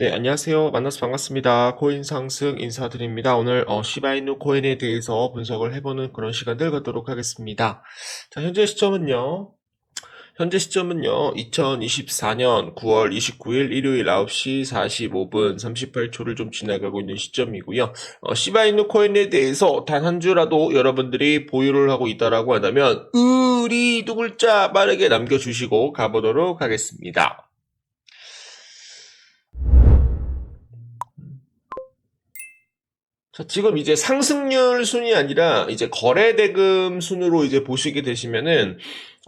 네, 안녕하세요. 만나서 반갑습니다. 코인 상승 인사드립니다. 오늘 어, 시바이누 코인에 대해서 분석을 해보는 그런 시간들 갖도록 하겠습니다. 자, 현재 시점은요. 현재 시점은요. 2024년 9월 29일 일요일 9시 45분 38초를 좀 지나가고 있는 시점이고요. 어, 시바이누 코인에 대해서 단 한 주라도 여러분들이 보유를 하고 있다라고 한다면 의리 두 글자 빠르게 남겨주시고 가보도록 하겠습니다. 자, 지금 이제 상승률 순이 아니라 이제 거래 대금 순으로 이제 보시게 되시면은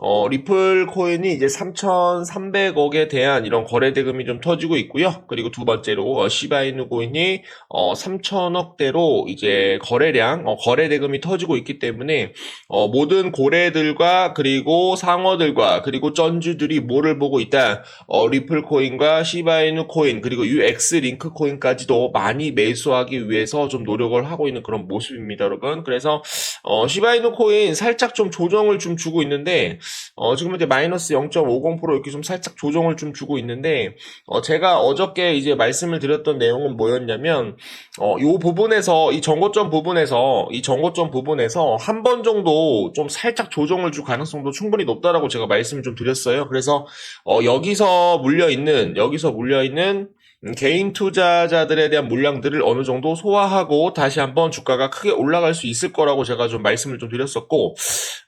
어, 리플 코인이 이제 3,300억에 대한 이런 거래 대금이 좀 터지고 있고요. 그리고 두 번째로 어, 시바이누 코인이 어, 3천억대로 이제 거래량, 어, 거래 대금이 터지고 있기 때문에 어, 모든 고래들과 그리고 상어들과 그리고 쩐주들이 뭐를 보고 있다. 어, 리플 코인과 시바이누 코인 그리고 UX 링크 코인까지도 많이 매수하기 위해서 좀 노력을 하고 있는 그런 모습입니다, 여러분. 그래서 어, 시바이누 코인 살짝 좀 조정을 좀 주고 있는데 어, 지금 이제 마이너스 0.50% 이렇게 좀 살짝 조정을 좀 주고 있는데 어, 제가 어저께 이제 말씀을 드렸던 내용은 뭐였냐면 어, 요 부분에서 이 정고점 부분에서 이 정고점 부분에서 한 번 정도 좀 살짝 조정을 줄 가능성도 충분히 높다라고 제가 말씀을 좀 드렸어요. 그래서 어, 여기서 물려 있는 여기서 물려 있는 음, 개인 투자자들에 대한 물량들을 어느 정도 소화하고 다시 한번 주가가 크게 올라갈 수 있을 거라고 제가 좀 말씀을 좀 드렸었고,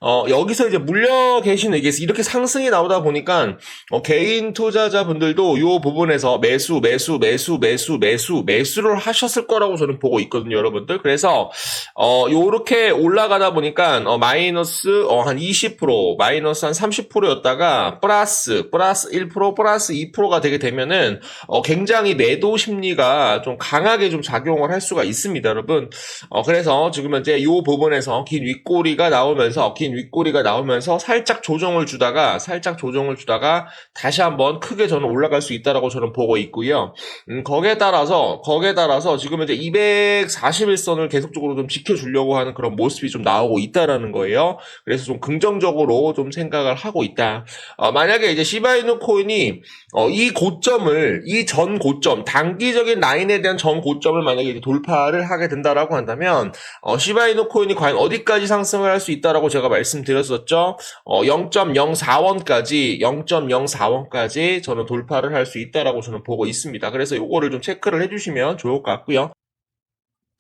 어, 여기서 이제 물려 계시는 이게 이렇게 상승이 나오다 보니까, 어, 개인 투자자분들도 이 부분에서 매수, 매수, 매수, 매수, 매수, 매수를 하셨을 거라고 저는 보고 있거든요, 여러분들. 그래서, 어, 요렇게 올라가다 보니까, 어, 마이너스, 어, 한 20%, 마이너스 한 30%였다가, 플러스, 플러스 1%, 플러스 2%가 되게 되면은, 어, 굉장히 매도 심리가 좀 강하게 좀 작용을 할 수가 있습니다, 여러분. 어, 그래서 지금 현재 이 부분에서 긴 윗꼬리가 나오면서, 긴 윗꼬리가 나오면서 살짝 조정을 주다가, 살짝 조정을 주다가 다시 한번 크게 저는 올라갈 수 있다라고 저는 보고 있고요. 음, 거기에 따라서, 거기에 따라서 지금 현재 241선을 계속적으로 좀 지켜주려고 하는 그런 모습이 좀 나오고 있다라는 거예요. 그래서 좀 긍정적으로 좀 생각을 하고 있다. 어, 만약에 이제 시바이누 코인이 어, 이 고점을, 이 전 고점, 단기적인 라인에 대한 전 고점을 만약에 돌파를 하게 된다라고 한다면, 어, 시바이누 코인이 과연 어디까지 상승을 할 수 있다라고 제가 말씀드렸었죠. 어, 0.04원까지, 0.04원까지 저는 돌파를 할 수 있다라고 저는 보고 있습니다. 그래서 요거를 좀 체크를 해주시면 좋을 것 같고요.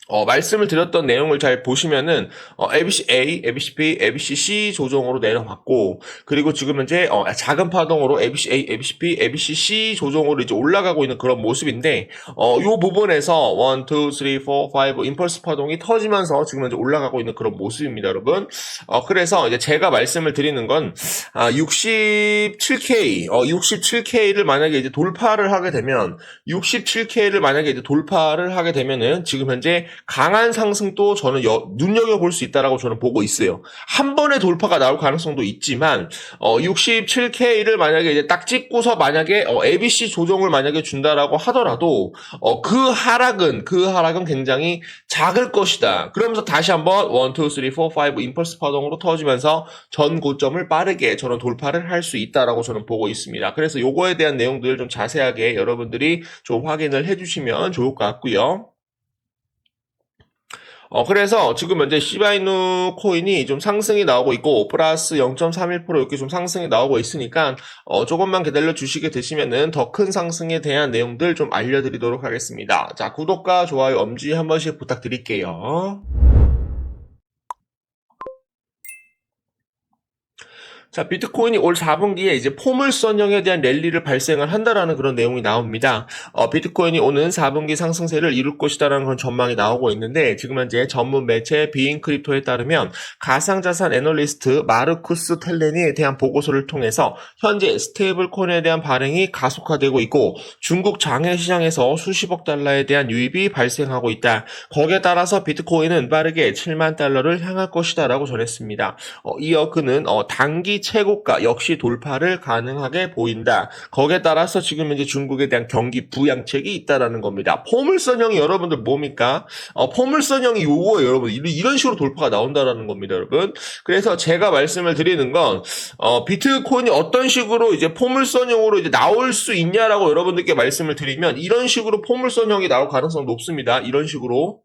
어, 말씀을 드렸던 내용을 잘 보시면은, 어, ABC A, ABC B, ABC C 조정으로 내려왔고, 그리고 지금 현재, 어, 작은 파동으로 ABC A, ABC B, ABC C 조정으로 이제 올라가고 있는 그런 모습인데, 어, 요 부분에서 1, 2, 3, 4, 5 임펄스 파동이 터지면서 지금 현재 올라가고 있는 그런 모습입니다, 여러분. 어, 그래서 이제 제가 말씀을 드리는 건, 아, 67K, 어, 67K를 만약에 이제 돌파를 하게 되면, 67K를 만약에 이제 돌파를 하게 되면은, 지금 현재 강한 상승도 저는 여- 눈여겨볼 수 있다라고 저는 보고 있어요. 한 번의 돌파가 나올 가능성도 있지만, 어, 67K를 만약에 이제 딱 찍고서 만약에, 어, ABC 조정을 만약에 준다라고 하더라도, 어, 그 하락은, 그 하락은 굉장히 작을 것이다. 그러면서 다시 한번 1, 2, 3, 4, 5 임펄스 파동으로 터지면서 전 고점을 빠르게 저는 돌파를 할 수 있다라고 저는 보고 있습니다. 그래서 요거에 대한 내용들 좀 자세하게 여러분들이 좀 확인을 해주시면 좋을 것 같고요. 어, 그래서 지금 현재 시바이누 코인이 좀 상승이 나오고 있고, 플러스 0.31% 이렇게 좀 상승이 나오고 있으니까, 어, 조금만 기다려 주시게 되시면은 더 큰 상승에 대한 내용들 좀 알려드리도록 하겠습니다. 자, 구독과 좋아요, 엄지 한 번씩 부탁드릴게요. 자, 비트코인이 올 4분기에 이제 포물선형에 대한 랠리를 발생을 한다라는 그런 내용이 나옵니다. 어, 비트코인이 오는 4분기 상승세를 이룰 것이다라는 그런 전망이 나오고 있는데 지금 현재 전문 매체 비인 크립토에 따르면 가상자산 애널리스트 마르쿠스 텔렌에 대한 보고서를 통해서 현재 스테이블 코인에 대한 발행이 가속화되고 있고 중국 장외 시장에서 수십억 달러에 대한 유입이 발생하고 있다. 거기에 따라서 비트코인은 빠르게 7만 달러를 향할 것이다라고 전했습니다. 어, 이어 그는 어, 단기 최고가 역시 돌파를 가능하게 보인다. 거기에 따라서 지금 이제 중국에 대한 경기 부양책이 있다라는 겁니다. 포물선형이 여러분들 뭡니까? 어, 포물선형이 요거예요, 여러분. 이런- 식으로 돌파가 나온다라는 겁니다, 여러분. 그래서 제가 말씀을 드리는 건 어, 비트코인이 어떤 식으로 이제 포물선형으로 이제 나올 수 있냐라고 여러분들께 말씀을 드리면 이런 식으로 포물선형이 나올 가능성이 높습니다. 이런 식으로.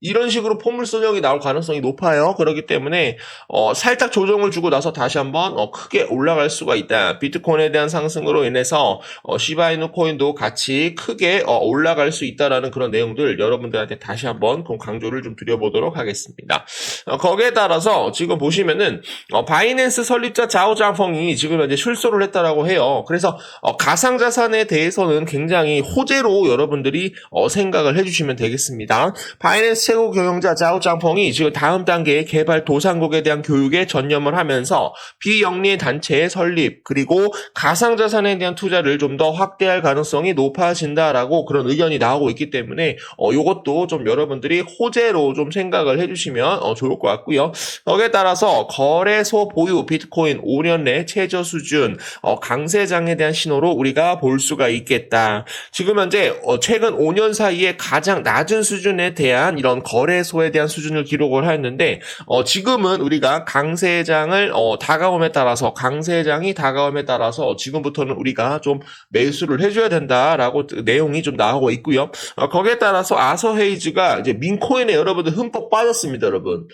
이런 식으로 포물선형이 나올 가능성이 높아요. 그렇기 때문에 어, 살짝 조정을 주고 나서 다시 한번 어, 크게 올라갈 수가 있다. 비트코인에 대한 상승으로 인해서 어, 시바이누 코인도 같이 크게 어, 올라갈 수 있다라는 그런 내용들 여러분들한테 다시 한번 그 강조를 좀 드려보도록 하겠습니다. 어, 거기에 따라서 지금 보시면은 어, 바이낸스 설립자 자오장펑이 지금 이제 출소를 했다라고 해요. 그래서 어, 가상자산에 대해서는 굉장히 호재로 여러분들이 어, 생각을 해주시면 되겠습니다. 바이낸스 최고 경영자 자오장펑이 지금 다음 단계의 개발 도상국에 대한 교육에 전념을 하면서 비영리 단체의 설립 그리고 가상자산에 대한 투자를 좀 더 확대할 가능성이 높아진다라고 그런 의견이 나오고 있기 때문에 어, 요것도 좀 여러분들이 호재로 좀 생각을 해주시면 어, 좋을 것 같고요. 거기에 따라서 거래소 보유 비트코인 5년 내 최저 수준 어, 강세장에 대한 신호로 우리가 볼 수가 있겠다. 지금 현재 어, 최근 5년 사이에 가장 낮은 수준에 대한 이런 거래소에 대한 수준을 기록을 했는데 어, 지금은 우리가 강세장을 어, 다가옴에 따라서 강세장이 다가옴에 따라서 지금부터는 우리가 좀 매수를 해줘야 된다라고 내용이 좀 나오고 있고요. 어, 거기에 따라서 아서 헤이즈가 이제 민코인에 여러분들 흠뻑 빠졌습니다, 여러분.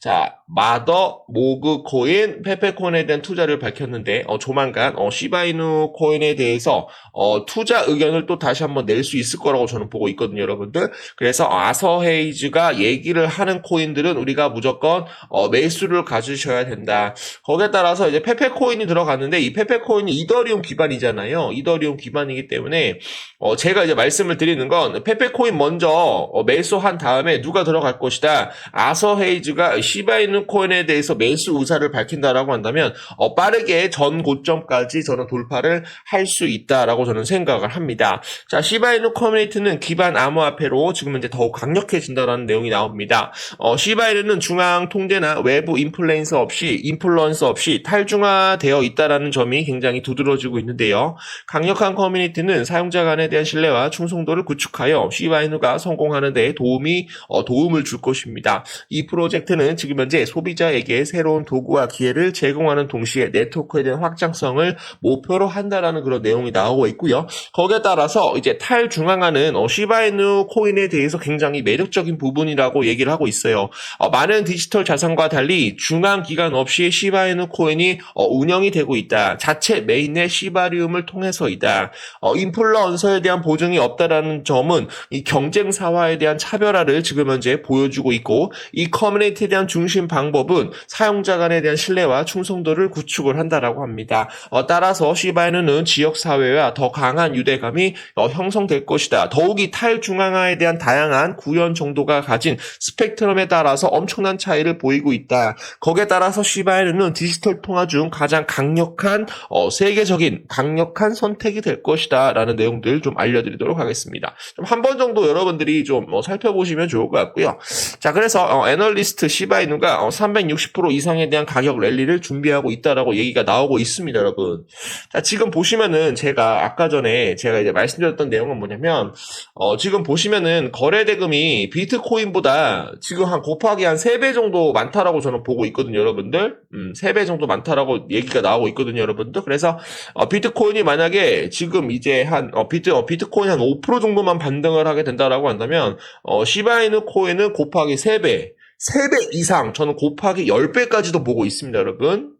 자, 마더, 모그 코인, 페페코인에 대한 투자를 밝혔는데, 어, 조만간, 어, 시바이누 코인에 대해서, 어, 투자 의견을 또 다시 한번 낼 수 있을 거라고 저는 보고 있거든요, 여러분들. 그래서 아서 헤이즈 가 얘기를 하는 코인들은 우리가 무조건, 어, 매수를 가주셔야 된다. 거기에 따라서 이제 페페 코인이 들어갔는데, 이 페페 코인이 이더리움 기반이잖아요. 이더리움 기반이기 때문에, 어, 제가 이제 말씀을 드리는 건, 페페 코인 먼저, 어, 매수한 다음에 누가 들어갈 것이다. 아서 헤이즈가 시바이누 코인에 대해서 매수 의사를 밝힌다라고 한다면 어, 빠르게 전 고점까지 저는 돌파를 할 수 있다라고 저는 생각을 합니다. 자, 시바이누 커뮤니티는 기반 암호화폐로 지금 이제 더욱 강력해진다라는 내용이 나옵니다. 어, 시바이누는 중앙 통제나 외부 인플루언서 없이 인플루언서 없이 탈중화되어 있다라는 점이 굉장히 두드러지고 있는데요. 강력한 커뮤니티는 사용자 간에 대한 신뢰와 충성도를 구축하여 시바이누가 성공하는 데 도움이 어, 도움을 줄 것입니다. 이 프로젝트는 지금 현재 소비자에게 새로운 도구와 기회를 제공하는 동시에 네트워크에 대한 확장성을 목표로 한다라는 그런 내용이 나오고 있고요. 거기에 따라서 이제 탈중앙화는 어, 시바이누 코인에 대해서 굉장히 매력적인 부분 이라고 얘기를 하고 있어요. 어, 많은 디지털 자산과 달리 중앙 기관 없이 시바이누 코인이 어, 운영이 되고 있다. 자체 메인의 시바리움을 통해서이다. 어, 인플루언서에 대한 보증이 없다라는 점은 이 경쟁 사화에 대한 차별화를 지금 현재 보여주고 있고 이 커뮤니티에 대한 중심 방법은 사용자 간에 대한 신뢰와 충성도를 구축을 한다라고 합니다. 어, 따라서 시바이누는 지역 사회와 더 강한 유대감이 어, 형성될 것이다. 더욱이 탈중앙화에 대한 다양한 구현 정도가 가진 스펙트럼에 따라서 엄청난 차이를 보이고 있다. 거기에 따라서 시바이누는 디지털 통화 중 가장 강력한 어, 세계적인 강력한 선택이 될 것이다라는 내용들 좀 알려드리도록 하겠습니다. 좀한번 정도 여러분들이 좀 어, 살펴보시면 좋을 것 같고요. 자, 그래서 어, 애널리스트 시바이누가 어, 360% 이상에 대한 가격 랠리를 준비하고 있다라고 얘기가 나오고 있습니다, 여러분. 자, 지금 보시면은 제가 아까 전에 제가 이제 말씀드렸던 내용은 뭐냐면 어, 지금 보시면은 거래 대금이 비트 코인보다 지금 한 곱하기 한 3배 정도 많다라고 저는 보고 있거든요, 여러분들. 음, 3배 정도 많다라고 얘기가 나오고 있거든요, 여러분들. 그래서 어, 비트코인이 만약에 지금 이제 한 어, 비트 어, 비트코인 한 5% 정도만 반등을 하게 된다라고 한다면 어, 시바이누 코인은 곱하기 3배 3배 이상 저는 곱하기 10배까지도 보고 있습니다, 여러분.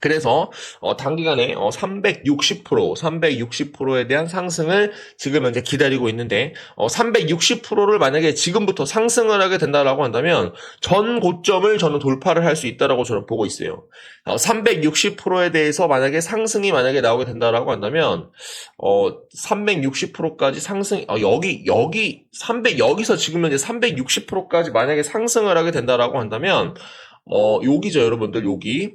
그래서 어, 단기간에 어, 360% 360%에 대한 상승을 지금 현재 기다리고 있는데 어, 360%를 만약에 지금부터 상승을 하게 된다라고 한다면 전 고점을 저는 돌파를 할 수 있다라고 저는 보고 있어요. 어, 360%에 대해서 만약에 상승이 만약에 나오게 된다라고 한다면 어 360%까지 상승 어, 여기 여기 300 여기서 지금 현재 360%까지 만약에 상승을 하게 된다라고 한다면 어 여기죠 여러분들 여기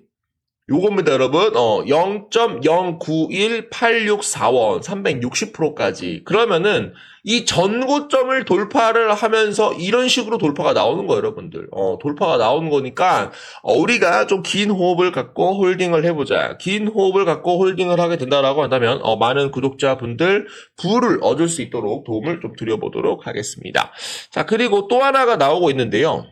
요겁니다, 여러분. 어, 0.091864원, 360%까지. 그러면은, 이 전고점을 돌파를 하면서 이런 식으로 돌파가 나오는 거예요, 여러분들. 어, 돌파가 나오는 거니까, 어, 우리가 좀 긴 호흡을 갖고 홀딩을 해보자. 긴 호흡을 갖고 홀딩을 하게 된다라고 한다면, 어, 많은 구독자분들 부를 얻을 수 있도록 도움을 좀 드려보도록 하겠습니다. 자, 그리고 또 하나가 나오고 있는데요.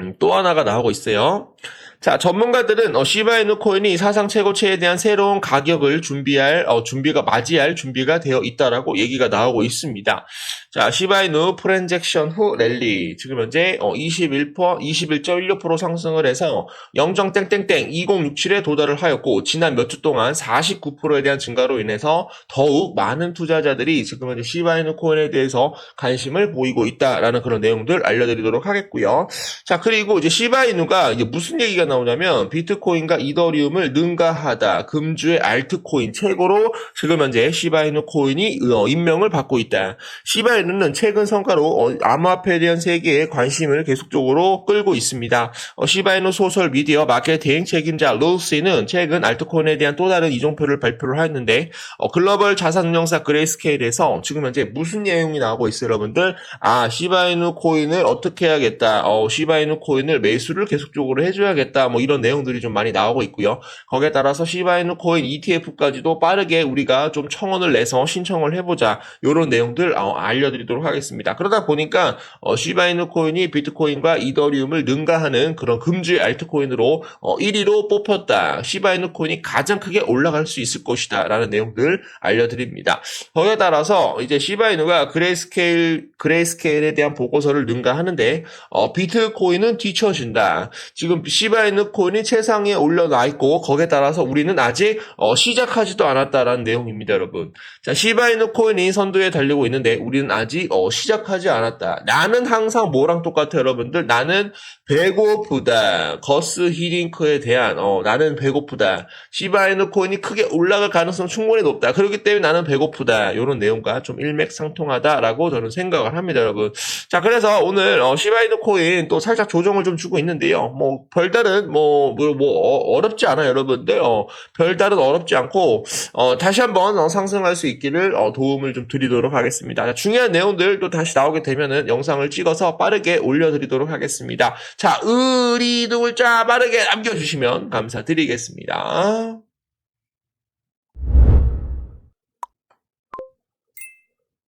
음, 또 하나가 나오고 있어요. 자, 전문가들은 어, 시바이누 코인이 사상 최고치에 대한 새로운 가격을 준비할 어, 준비가 맞이할 준비가 되어 있다라고 얘기가 나오고 있습니다. 자, 시바이누 프렌젝션 후 랠리 지금 현재 어, 21% 21.16% 상승을 해서 0.땡땡땡 2067에 도달을 하였고 지난 몇 주 동안 49%에 대한 증가로 인해서 더욱 많은 투자자들이 지금 현재 시바이누 코인에 대해서 관심을 보이고 있다라는 그런 내용들 알려드리도록 하겠고요. 자, 그리고 이제 시바이누가 이제 무슨 얘기가 나오냐면 비트코인과 이더리움을 능가하다. 금주의 알트코인 최고로 지금 현재 시바이누 코인이 어, 임명을 받고 있다. 시바이누는 최근 성과로 어, 암호화폐에 대한 세계의 관심을 계속적으로 끌고 있습니다. 어, 시바이누 소설 미디어 마케팅 책임자 루시는 최근 알트코인에 대한 또 다른 이종표를 발표를 하였는데 어, 글로벌 자산 운용사 그레이스케일에서 지금 현재 무슨 내용이 나오고 있어요, 여러분들? 아, 시바이누 코인을 어떻게 해야겠다. 어, 시바이누 코인을 매수를 계속적으로 해줘야겠다. 뭐 이런 내용들이 좀 많이 나오고 있고요. 거기에 따라서 시바이누 코인 ETF까지도 빠르게 우리가 좀 청원을 내서 신청을 해보자. 이런 내용들 어, 알려드리도록 하겠습니다. 그러다 보니까 어, 시바이누 코인이 비트코인과 이더리움을 능가하는 그런 금주의 알트코인으로 어, 1위로 뽑혔다. 시바이누 코인이 가장 크게 올라갈 수 있을 것이다. 라는 내용들 알려드립니다. 거기에 따라서 이제 시바이누가 그레이스케일, 그레이스케일에 대한 보고서를 능가하는데 어, 비트코인은 뒤처진다. 지금 시바이누 코인이 최상위에 올려놔 있고 거기에 따라서 우리는 아직 어, 시작하지도 않았다라는 내용입니다, 여러분. 자, 시바이누 코인이 선두에 달리고 있는데 우리는 아직 어, 시작하지 않았다. 나는 항상 뭐랑 똑같아, 여러분들. 나는 배고프다. 거스 히링크에 대한 어, 나는 배고프다. 시바이누 코인이 크게 올라갈 가능성 충분히 높다. 그렇기 때문에 나는 배고프다. 이런 내용과 좀 일맥상통하다라고 저는 생각을 합니다, 여러분. 자, 그래서 오늘 어, 시바이누 코인 또 살짝 조정을 좀 주고 있는데요. 뭐 별다른 뭐, 뭐, 뭐 어, 어렵지 않아요, 여러분들. 어, 별다른 어렵지 않고 어, 다시 한번 어, 상승할 수 있기를 어, 도움을 좀 드리도록 하겠습니다. 자, 중요한 내용들 또 다시 나오게 되면은 영상을 찍어서 빠르게 올려드리도록 하겠습니다. 자, 의리 두 글자 빠르게 남겨주시면 감사드리겠습니다.